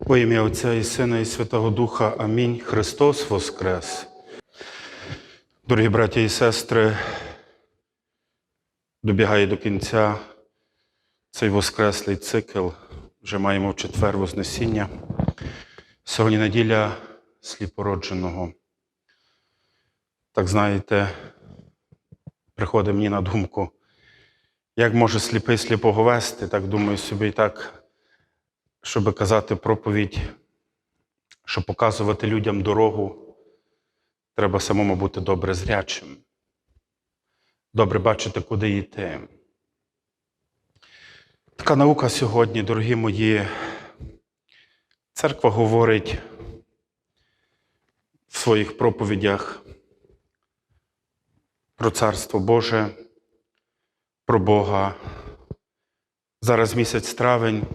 Во ім'я Отця і Сина, і Святого Духа. Амінь. Христос Воскрес. Дорогі браті і сестри, добігає до кінця цей воскреслий цикл. Вже маємо в четвер Вознесіння. Сьогодні неділя сліпородженого. Так знаєте, приходить мені на думку, як може сліпий сліпого вести, так думаю собі і так, щоб казати проповідь, щоб показувати людям дорогу, треба самому бути добре зрячим, добре бачити, куди йти. Така наука сьогодні, дорогі мої, церква говорить в своїх проповідях про Царство Боже, про Бога. Зараз місяць травень,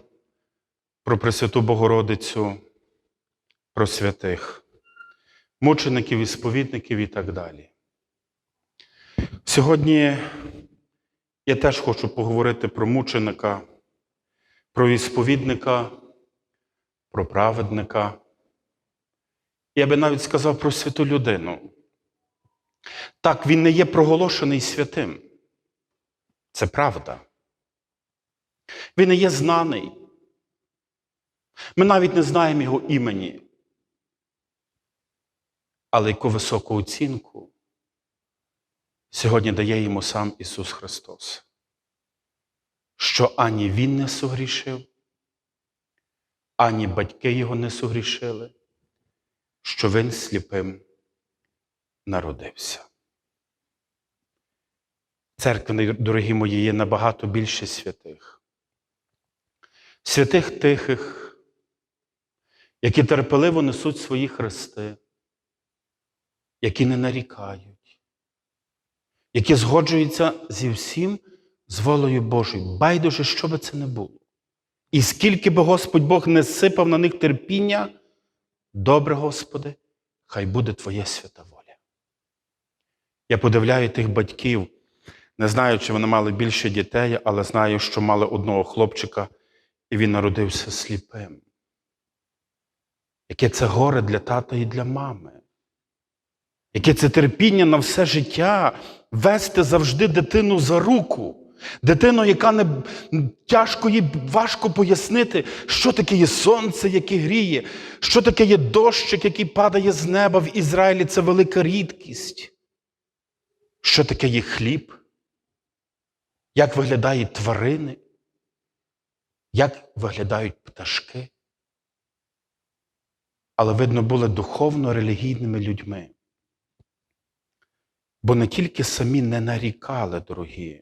про Пресвяту Богородицю, про святих, мучеників і сповідників і так далі. Сьогодні я теж хочу поговорити про мученика, про ісповідника, про праведника. Я би навіть сказав про святу людину. Так, він не є проголошений святим. Це правда. Він не є знаний. Ми навіть не знаємо його імені. Але яку високу оцінку сьогодні дає йому сам Ісус Христос, що ані Він не согрішив, ані батьки Його не согрішили, що Він сліпим народився. Церкви, дорогі мої, є набагато більше святих. Святих тихих, які терпеливо несуть свої хрести, які не нарікають, які згоджуються зі всім з волею Божою. Байдуже, що би це не було. І скільки би Господь Бог не сипав на них терпіння, добре, Господи, хай буде Твоя свята воля. Я подивляю тих батьків, не знаю, чи вони мали більше дітей, але знаю, що мали одного хлопчика, і він народився сліпим. Яке це горе для тата і для мами. Яке це терпіння на все життя вести завжди дитину за руку. Дитину, яка не тяжко їй важко пояснити, що таке є сонце, яке гріє, що таке є дощик, який падає з неба в Ізраїлі це велика рідкість. Що таке є хліб? Як виглядають тварини? Як виглядають пташки? Але, видно, були духовно-релігійними людьми. Бо не тільки самі не нарікали, дорогі.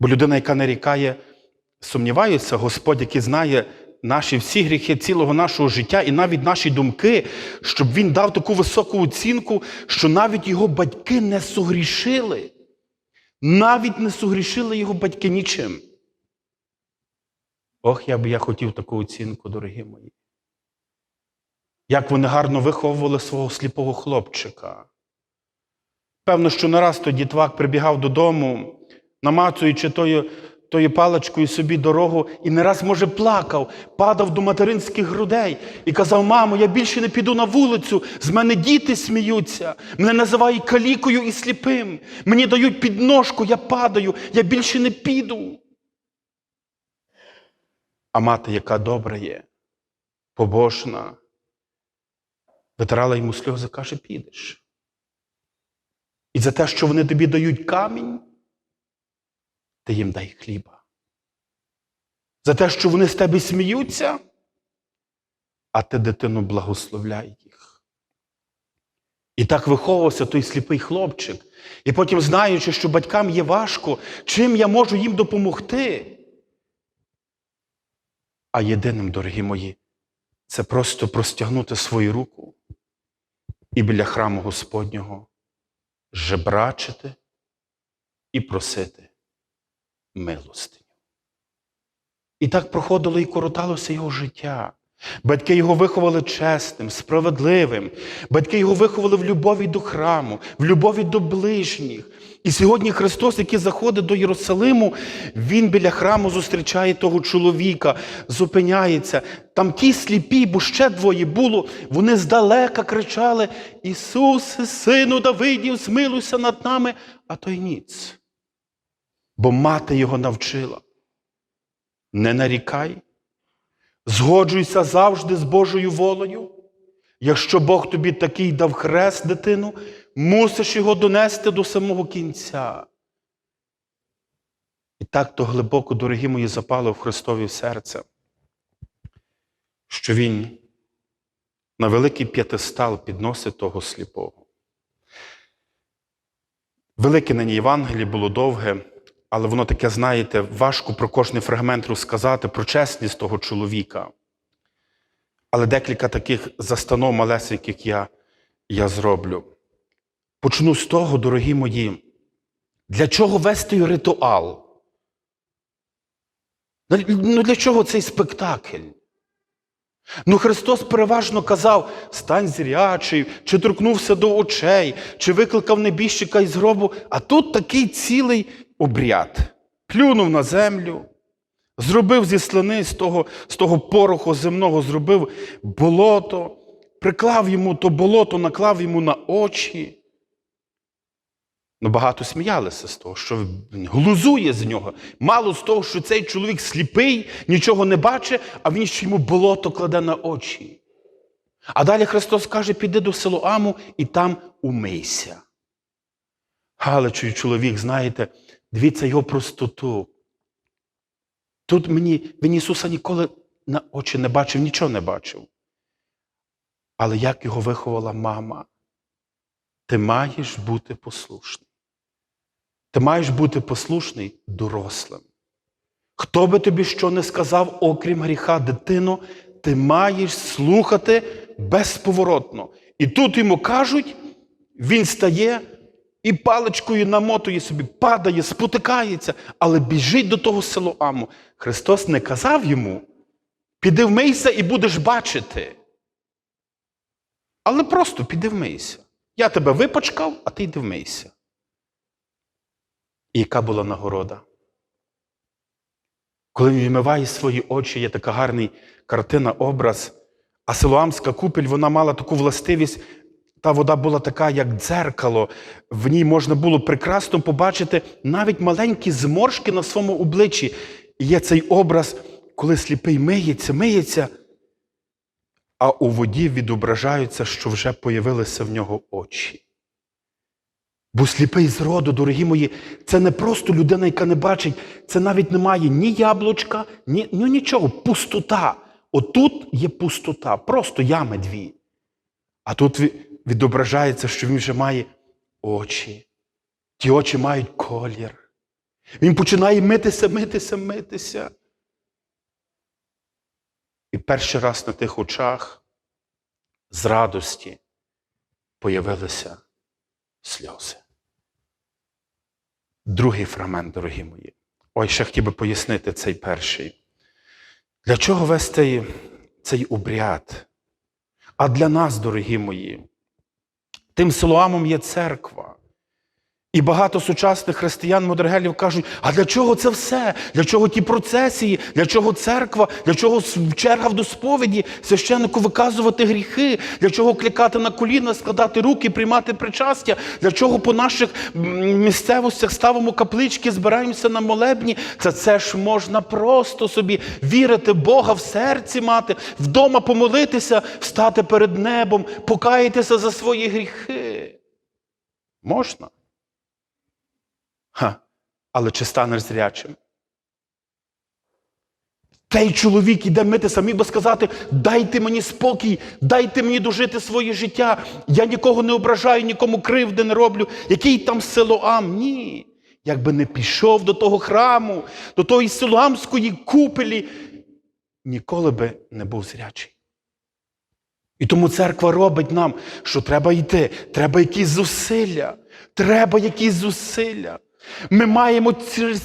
Бо людина, яка нарікає, сумнівається, Господь, який знає наші всі гріхи цілого нашого життя і навіть наші думки, щоб Він дав таку високу оцінку, що навіть його батьки не сугрішили. Навіть не сугрішили його батьки нічим. Ох, я би я хотів таку оцінку, дорогі мої. Як вони гарно виховували свого сліпого хлопчика. Певно, що не раз той дітвак прибігав додому, намацуючи тою, тою паличкою собі дорогу, і не раз, може, плакав, падав до материнських грудей і казав: Мамо, я більше не піду на вулицю, з мене діти сміються, мене називають калікою і сліпим, мені дають підножку, я падаю, я більше не піду. А мати, яка добра є, побожна, витирала йому сльози, каже, підеш. І за те, що вони тобі дають камінь, ти їм дай хліба. За те, що вони з тебе сміються, а ти дитину благословляй їх. І так виховувався той сліпий хлопчик. І потім, знаючи, що батькам є важко, чим я можу їм допомогти. А єдиним, дорогі мої, це просто простягнути свою руку і біля храму Господнього жебрачити і просити милостиню. І так проходило і короталося його життя. Батьки його виховали чесним, справедливим. Батьки його виховали в любові до храму, в любові до ближніх. І сьогодні Христос, який заходить до Єрусалиму, Він біля храму зустрічає того чоловіка, зупиняється. Там ті сліпі, бо ще двоє було, вони здалека кричали: Ісусе, сину Давидів, змилуйся над нами, а той ніц. Бо мати його навчила. Не нарікай, Згоджуйся завжди з Божою волею. Якщо Бог тобі такий дав хрест, дитину, мусиш його донести до самого кінця. І так то глибоко, дорогі мої, запало в Христові серце, що Він на великий п'ятистал підносить того сліпого. Велике нині Євангеліє було довге, але воно таке, знаєте, важко про кожний фрагмент розказати, про чесність того чоловіка. Але декілька таких застанов малесеньких я, я зроблю. Почну з того, дорогі мої, для чого вести ритуал? Ну для чого цей спектакль? Ну, Христос переважно казав: стань зрячий, чи торкнувся до очей, чи викликав небіжчика із гробу, а тут такий цілий обряд. Плюнув на землю, зробив зі слини, з того, з того пороху земного, зробив болото, приклав йому то болото, наклав йому на очі. Ну, багато сміялися з того, що він глузує з нього. Мало з того, що цей чоловік сліпий, нічого не бачить, а він ще йому болото кладе на очі. А далі Христос каже: піди до Силоаму і там умийся. Галичий чоловік, знаєте, дивіться його простоту. Тут мені він Ісуса ніколи на очі не бачив, нічого не бачив. Але як його виховала мама, ти маєш бути послушним. Ти маєш бути послушний дорослим. Хто би тобі що не сказав, окрім гріха, дитино, ти маєш слухати безповоротно. І тут йому кажуть, він стає і паличкою намотує собі, падає, спотикається, але біжить до того Силоаму. Христос не казав йому, піди вмийся і будеш бачити. Але просто піди вмийся. Я тебе випачкав, а ти йди вмийся. І яка була нагорода? Коли він вмиває свої очі, є така гарна картина, образ, а Силуамська купель вона мала таку властивість, та вода була така, як дзеркало. В ній можна було прекрасно побачити навіть маленькі зморшки на своєму обличчі. І є цей образ, коли сліпий миється, миється, а у воді відображаються, що вже появилися в нього очі. Бо сліпий з роду, дорогі мої, це не просто людина, яка не бачить, це навіть немає ні яблучка, ні ну, нічого, пустота. Отут є пустота, просто ями дві. А тут відображається, що він вже має очі. Ті очі мають колір. Він починає митися, митися, митися. І перший раз на тих очах з радості появилися сльози. Другий фрагмент, дорогі мої. Ой, ще хотів би пояснити цей перший. Для чого вести цей обряд? А для нас, дорогі мої, тим силуамом є церква. І багато сучасних християн мудрогелів кажуть, а для чого це все? Для чого ті процесії? Для чого церква? Для чого черга до сповіді, священнику виказувати гріхи? Для чого клікати на коліна, складати руки, приймати причастя? Для чого по наших місцевостях ставимо каплички, збираємося на молебні? Це це ж можна просто собі вірити Бога в серці мати, вдома помолитися, встати перед небом, покаятися за свої гріхи. Можна? Ха, але чи станеш зрячим? Той чоловік іде митися, міг би сказати, дайте мені спокій, дайте мені дожити своє життя. Я нікого не ображаю, нікому кривди не роблю. Який там Силоам? Ні. Якби не пішов до того храму, до тої силоамської купелі, ніколи би не був зрячий. І тому церква робить нам, що треба йти, треба якісь зусилля, треба якісь зусилля. Ми маємо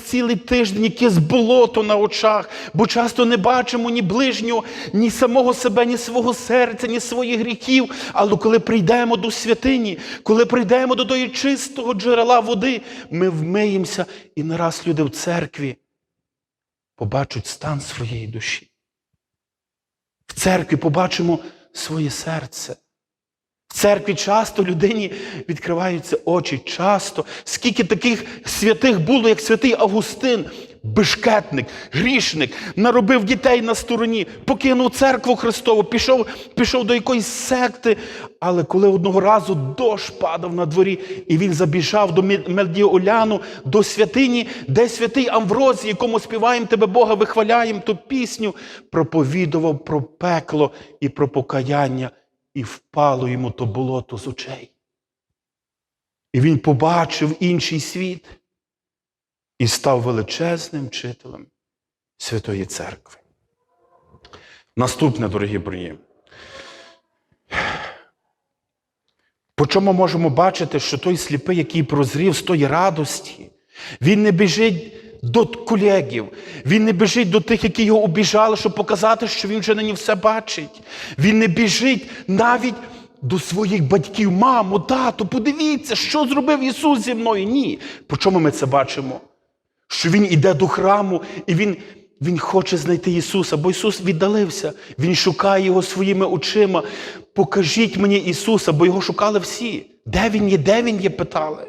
цілий тиждень якесь болото на очах, бо часто не бачимо ні ближнього, ні самого себе, ні свого серця, ні своїх гріхів. Але коли прийдемо до святині, коли прийдемо до тої чистого джерела води, ми вмиємося і нараз люди в церкві побачать стан своєї душі. В церкві побачимо своє серце. В церкві часто людині відкриваються очі. Часто. Скільки таких святих було, як святий Августин, бешкетник, грішник, наробив дітей на стороні, покинув церкву Христову, пішов, пішов до якоїсь секти. Але коли одного разу дощ падав на дворі, і він забіжав до Медіоляну, до святині, де святий Амврозій, якому співаємо тебе, Бога, вихваляємо ту пісню, проповідував про пекло і про покаяння і впало йому то болото з очей. І він побачив інший світ і став величезним вчителем Святої Церкви. Наступне, дорогі брої. По чому можемо бачити, що той сліпий, який прозрів з тої радості, він не біжить до колегів, він не біжить до тих, які його обіжали, щоб показати, що він вже нині все бачить. Він не біжить навіть до своїх батьків, мамо, тату, подивіться, що зробив Ісус зі мною. Ні. По чому ми це бачимо? Що Він іде до храму і Він. Він хоче знайти Ісуса, бо Ісус віддалився. Він шукає Його своїми очима. Покажіть мені Ісуса, бо його шукали всі. Де Він є, де Він є, питали.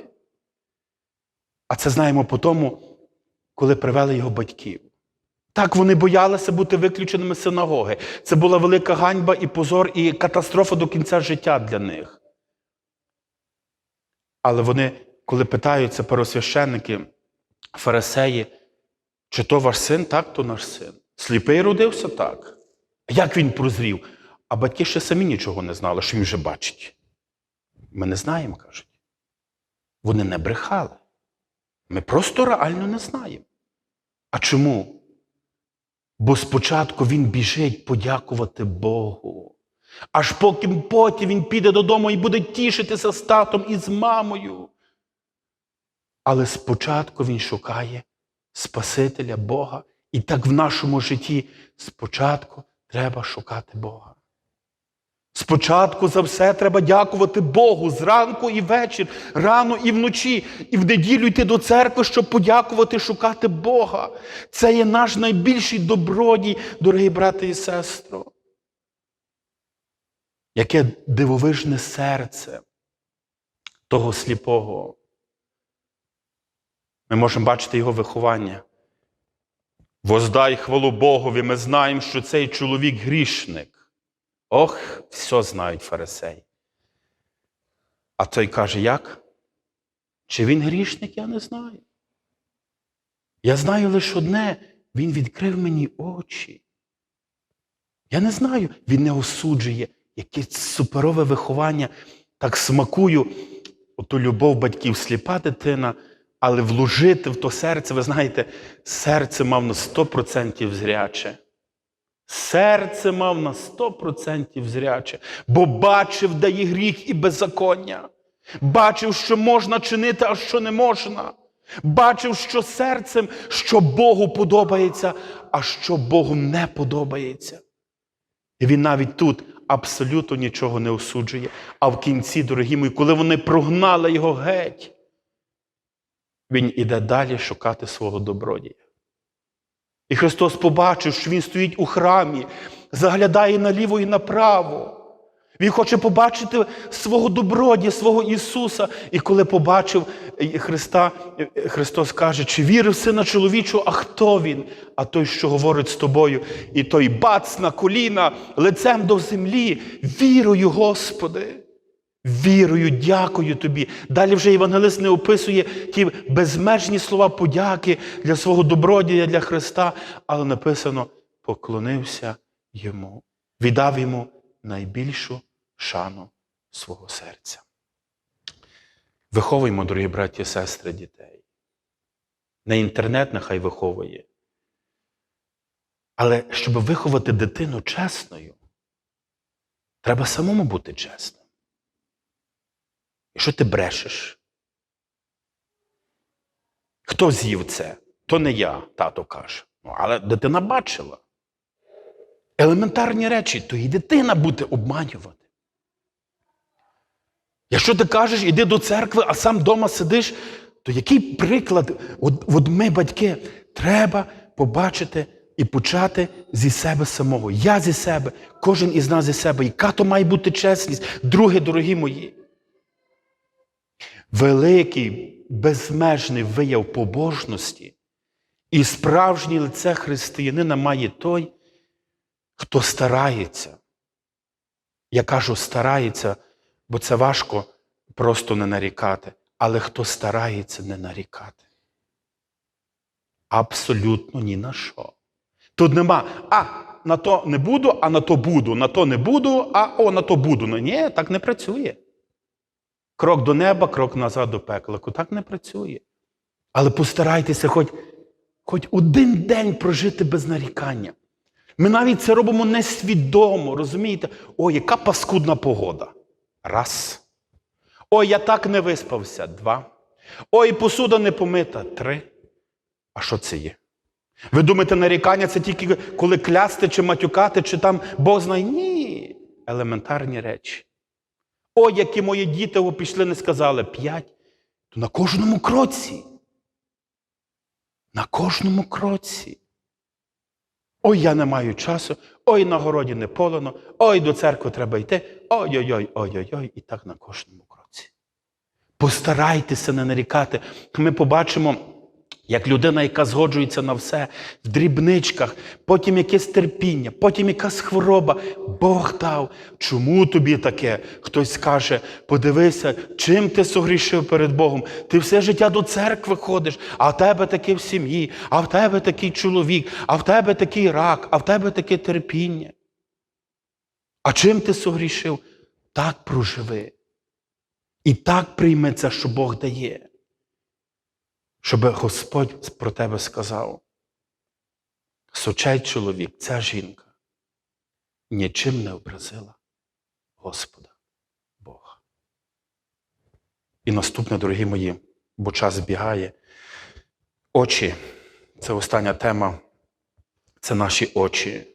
А це знаємо по тому, коли привели його батьків. Так вони боялися бути виключеними з синагоги. Це була велика ганьба і позор, і катастрофа до кінця життя для них. Але вони, коли питаються первосвященники, фарисеї, чи то ваш син, так, то наш син. Сліпий родився так. Як він прозрів? А батьки ще самі нічого не знали, що він вже бачить. Ми не знаємо, кажуть. Вони не брехали. Ми просто реально не знаємо. А чому? Бо спочатку він біжить подякувати Богу. Аж поки потім він піде додому і буде тішитися з татом і з мамою. Але спочатку він шукає Спасителя Бога. І так в нашому житті спочатку треба шукати Бога. Спочатку за все треба дякувати Богу зранку і вечір, рано і вночі, і в неділю йти до церкви, щоб подякувати, шукати Бога. Це є наш найбільший добродій, дорогі брати і сестри. Яке дивовижне серце того сліпого. Ми можемо бачити його виховання. Воздай хвалу Богові, ми знаємо, що цей чоловік грішник. Ох, все знають фарисеї. А той каже, як? Чи він грішник, я не знаю. Я знаю лише одне, він відкрив мені очі. Я не знаю, він не осуджує, яке суперове виховання. Так смакую оту любов батьків, сліпа дитина, але вложити в то серце, ви знаєте, серце мав на 100% зряче. Серце мав на 100% зряче, бо бачив, де є гріх і беззаконня. Бачив, що можна чинити, а що не можна. Бачив, що серцем, що Богу подобається, а що Богу не подобається. І він навіть тут абсолютно нічого не осуджує. А в кінці, дорогі мої, коли вони прогнали його геть, він іде далі шукати свого добродія. І Христос побачив, що Він стоїть у храмі, заглядає наліво і направо. Він хоче побачити свого добродія, свого Ісуса. І коли побачив Христа, Христос каже, чи вірив сина чоловічу, а хто він? А той, що говорить з тобою, і той бац на коліна, лицем до землі. Вірую, Господи. Вірою, дякую тобі. Далі вже Євангелист не описує ті безмежні слова подяки для свого добродія, для Христа, але написано: поклонився йому, віддав йому найбільшу шану свого серця. Виховуємо, дорогі браті і сестри, дітей. Не інтернет нехай виховує. Але щоб виховати дитину чесною, треба самому бути чесним. Якщо ти брешеш, Хто з'їв це? То не я, тато каже. Ну, але дитина бачила. Елементарні речі, то і дитина буде обманювати. Якщо ти кажеш, іди до церкви, а сам вдома сидиш, то який приклад, от, от ми, батьки, треба побачити і почати зі себе самого. Я зі себе, кожен із нас зі себе. Яка то має бути чесність, друге, дорогі мої. Великий, безмежний вияв побожності і справжнє лице християнина має той, хто старається. Я кажу, старається, бо це важко просто не нарікати, але хто старається не нарікати. Абсолютно ні на що. Тут нема, а на то не буду, а на то буду, на то не буду, а о, на то буду. Ну, ні, так не працює. Крок до неба, крок назад до пекла. Так не працює. Але постарайтеся хоч, хоч один день прожити без нарікання. Ми навіть це робимо несвідомо, розумієте? Ой, яка паскудна погода. Раз. Ой, я так не виспався. Два. Ой, посуда не помита. Три. А що це є? Ви думаєте, нарікання це тільки коли клясти чи матюкати, чи там Бог знає? Ні. Елементарні речі. Ой, які мої діти о, пішли, не сказали п'ять. То на кожному кроці. На кожному кроці. Ой, я не маю часу, ой, на городі не полено, ой, до церкви треба йти. Ой-ой-ой, ой-ой-ой, і так на кожному кроці. Постарайтеся не нарікати. Ми побачимо, як людина, яка згоджується на все в дрібничках, потім якесь терпіння, потім якась хвороба. Бог дав. Чому тобі таке? Хтось скаже, подивися, чим ти согрішив перед Богом. Ти все життя до церкви ходиш, а в тебе таке в сім'ї, а в тебе такий чоловік, а в тебе такий рак, а в тебе таке терпіння. А чим ти согрішив? Так проживи. І так прийме це, що Бог дає щоб Господь про тебе сказав. Сучай чоловік, ця жінка нічим не образила Господа Бога. І наступне, дорогі мої, бо час збігає. Очі це остання тема, це наші очі.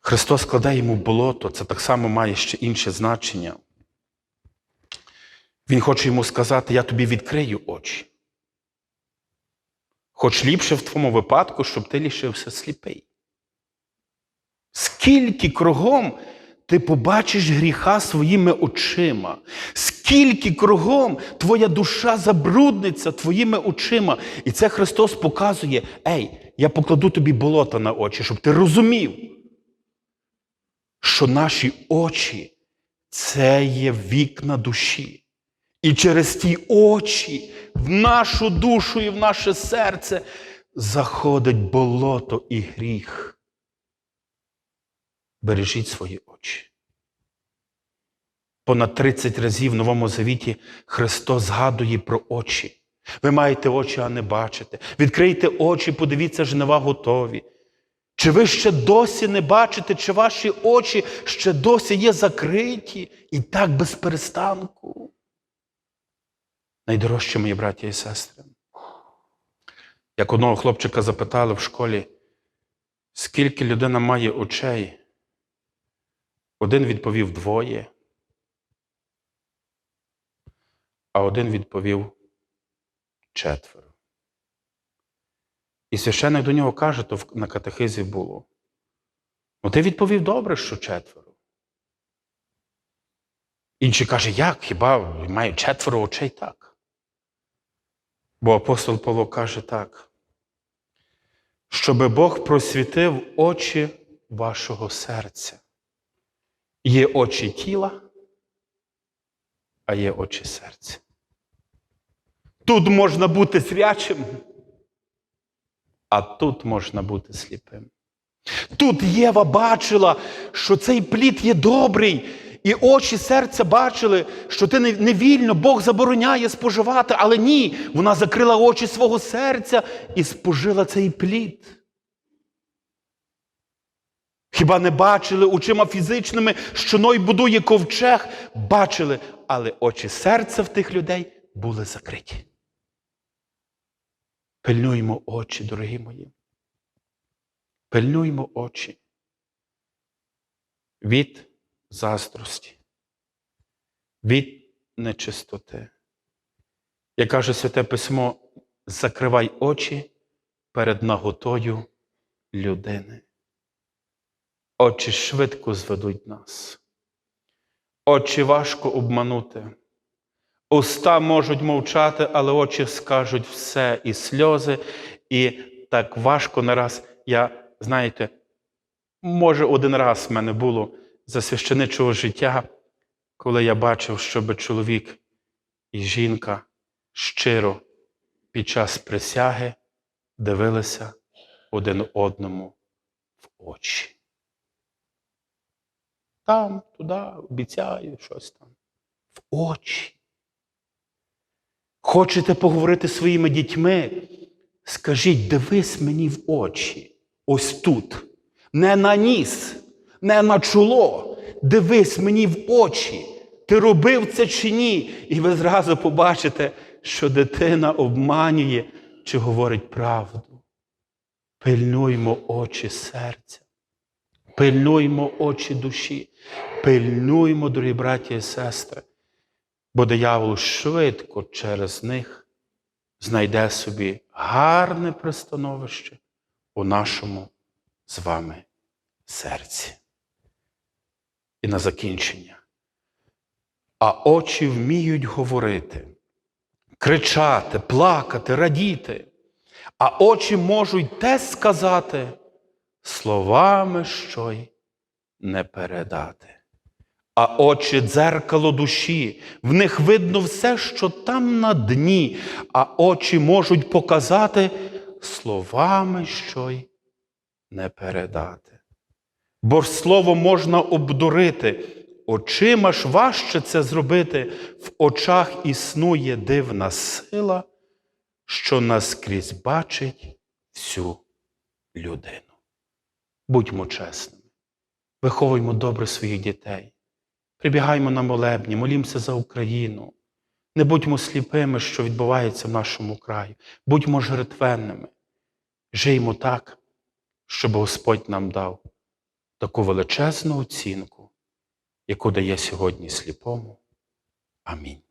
Христос кладе йому болото, це так само має ще інше значення. Він хоче йому сказати, я тобі відкрию очі. Хоч ліпше в твоєму випадку, щоб ти лишився сліпий. Скільки кругом ти побачиш гріха своїми очима, скільки кругом твоя душа забрудниться твоїми очима. І це Христос показує: Ей, я покладу тобі болото на очі, щоб ти розумів, що наші очі це є вікна душі. І через ті очі в нашу душу і в наше серце заходить болото і гріх. Бережіть свої очі. Понад 30 разів в Новому Завіті Христос згадує про очі. Ви маєте очі, а не бачите. Відкрийте очі, подивіться, жнива готові. Чи ви ще досі не бачите, чи ваші очі ще досі є закриті і так без перестанку? Найдорожчі мої браті і сестри. Як одного хлопчика запитали в школі, скільки людина має очей, один відповів двоє, а один відповів четверо. І священник до нього каже, то на катехизі було. Ну, ти відповів добре, що четверо. Інший каже, як? Хіба має четверо очей так? Бо апостол Павло каже так, щоби Бог просвітив очі вашого серця. Є очі тіла, а є очі серця. Тут можна бути зрячим, а тут можна бути сліпим. Тут Єва бачила, що цей плід є добрий. І очі серця бачили, що ти не вільно, Бог забороняє споживати, але ні, вона закрила очі свого серця і спожила цей плід. Хіба не бачили очима фізичними, що Ной будує ковчег? Бачили, але очі серця в тих людей були закриті. Пильнуймо очі, дорогі мої. Пильнуймо очі від заздрості, від нечистоти. Як каже Святе Письмо, закривай очі перед наготою людини. Очі швидко зведуть нас. Очі важко обманути. Уста можуть мовчати, але очі скажуть все і сльози, і так важко не раз. Я, знаєте, може, один раз в мене було за священичого життя, коли я бачив, щоб чоловік і жінка щиро під час присяги дивилися один одному в очі. Там, туди, обіцяю щось там. В очі. Хочете поговорити зі своїми дітьми? Скажіть, дивись мені в очі. Ось тут. Не на ніс, не на чоло. Дивись мені в очі. Ти робив це чи ні? І ви зразу побачите, що дитина обманює чи говорить правду. Пильнуймо очі серця. Пильнуймо очі душі, пильнуймо, дорогі браті і сестри, бо диявол швидко через них знайде собі гарне пристановище у нашому з вами серці. І на закінчення. А очі вміють говорити, кричати, плакати, радіти, а очі можуть те сказати словами що й не передати. А очі дзеркало душі, в них видно все, що там на дні, а очі можуть показати словами що й не передати. Бо слово можна обдурити, очима ж важче це зробити, в очах існує дивна сила, що наскрізь бачить всю людину. Будьмо чесними, виховуймо добре своїх дітей, прибігаймо на молебні, молімося за Україну. Не будьмо сліпими, що відбувається в нашому краї, будьмо жертвенними, жиймо так, щоб Господь нам дав таку величезну оцінку, яку дає сьогодні сліпому. Амінь.